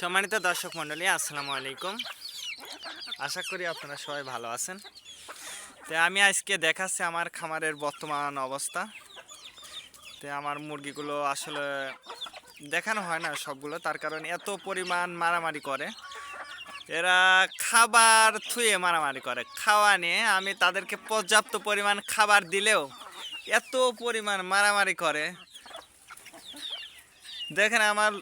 সম্মানিত দর্শক মণ্ডলী, আসসালামু আলাইকুম। আশা করি আপনারা সবাই ভালো আছেন। তো আমি আজকে দেখাচ্ছি আমার খামারের বর্তমান অবস্থা। তো আমার মুরগিগুলো আসলে দেখানো হয় না সবগুলো, তার কারণ এত পরিমাণ মারামারি করে। এরা খাবার থুয়ে মারামারি করে। খাওয়া নিয়ে আমি তাদেরকে পর্যাপ্ত পরিমাণ খাবার দিলেও এত পরিমাণ মারামারি করে। দেখেন আমার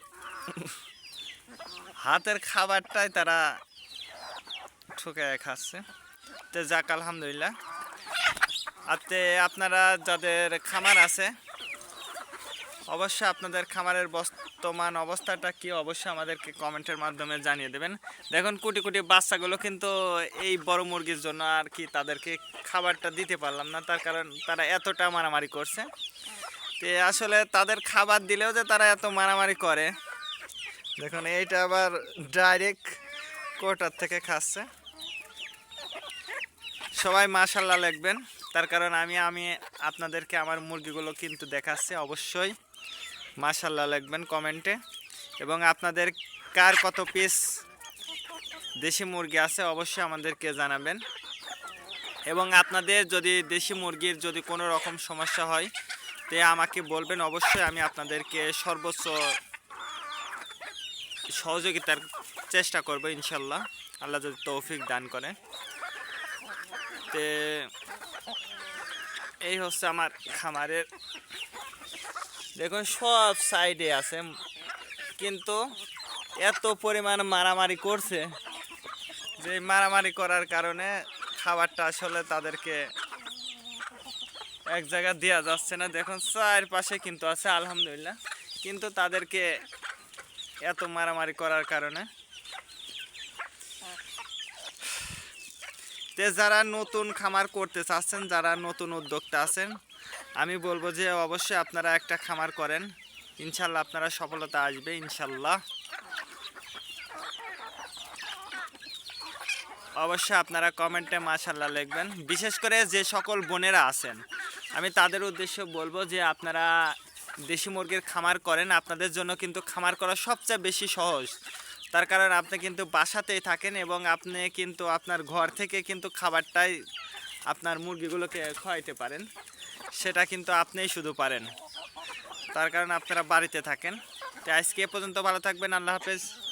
হাতের খাবারটাই তারা ঠুকে খাচ্ছে। তো যাক, আলহামদুলিল্লাহ। আর তে আপনারা যাদের খামার আছে, অবশ্যই আপনাদের খামারের বর্তমান অবস্থাটা কি, অবশ্যই আমাদেরকে কমেন্টের মাধ্যমে জানিয়ে দেবেন। দেখুন, কোটি কোটি বাচ্চাগুলো কিন্তু এই বড় মুরগির জন্য আর কি তাদেরকে খাবারটা দিতে পারলাম না, তার কারণ তারা এতটা মারামারি করছে। তে আসলে তাদের খাবার দিলেও যে তারা এত মারামারি করে দেখুন, এইটা আবার ডাইরেক্ট কোটার থেকে খাচ্ছে। সবাই মাশাল্লাহ লিখবেন। তার কারণ আমি আমি আপনাদেরকে আমার মুরগিগুলো কিন্তু দেখাচ্ছি অবশ্যই। মাশাল্লাহ লিখবেন কমেন্টে। এবং আপনাদের কার কত পিস দেশি মুরগি আছে অবশ্যই আমাদেরকে জানাবেন। এবং আপনাদের যদি দেশি মুরগির যদি কোনো রকম সমস্যা হয়, তে আমাকে বলবেন। অবশ্যই আমি আপনাদেরকে সর্বোচ্চ সহযোগিতার চেষ্টা করব, ইনশাল্লাহ। আল্লাহ যদি তৌফিক দান করে। তে, এই হচ্ছে আমার খামারের। দেখুন, সব সাইডে আছে, কিন্তু এত পরিমাণ মারামারি করছে যে মারামারি করার কারণে খাবারটা আসলে তাদেরকে এক জায়গা দেওয়া যাচ্ছে না। দেখুন, চারপাশে কিন্তু আছে, আলহামদুলিল্লাহ। কিন্তু তাদেরকে এত মারামারি করার কারণে। তে যারা নতুন খামার করতে চাচ্ছেন, যারা নতুন উদ্যোক্তা আছেন, আমি বলব যে অবশ্যই আপনারা একটা খামার করেন। ইনশাল্লাহ আপনারা সফলতা আসবে, ইনশাল্লাহ। অবশ্যই আপনারা কমেন্টে মাশাল্লাহ লিখবেন। বিশেষ করে যে সকল বোনেরা আছেন, আমি তাদের উদ্দেশ্যে বলব যে আপনারা দেশি মুরগির খামার করেন, আপনাদের জন্য কিন্তু খামার করা সবচেয়ে বেশি সহজ। তার কারণ আপনি কিন্তু বাসাতেই থাকেন এবং আপনি কিন্তু আপনার ঘর থেকে কিন্তু খাবারটাই আপনার মুরগিগুলোকে খাওয়াইতে পারেন। সেটা কিন্তু আপনিই শুধু পারেন। তার কারণ আপনারা বাড়িতে থাকেন। তো আজকে এ পর্যন্ত ভালো থাকবেন, আল্লাহ হাফেজ।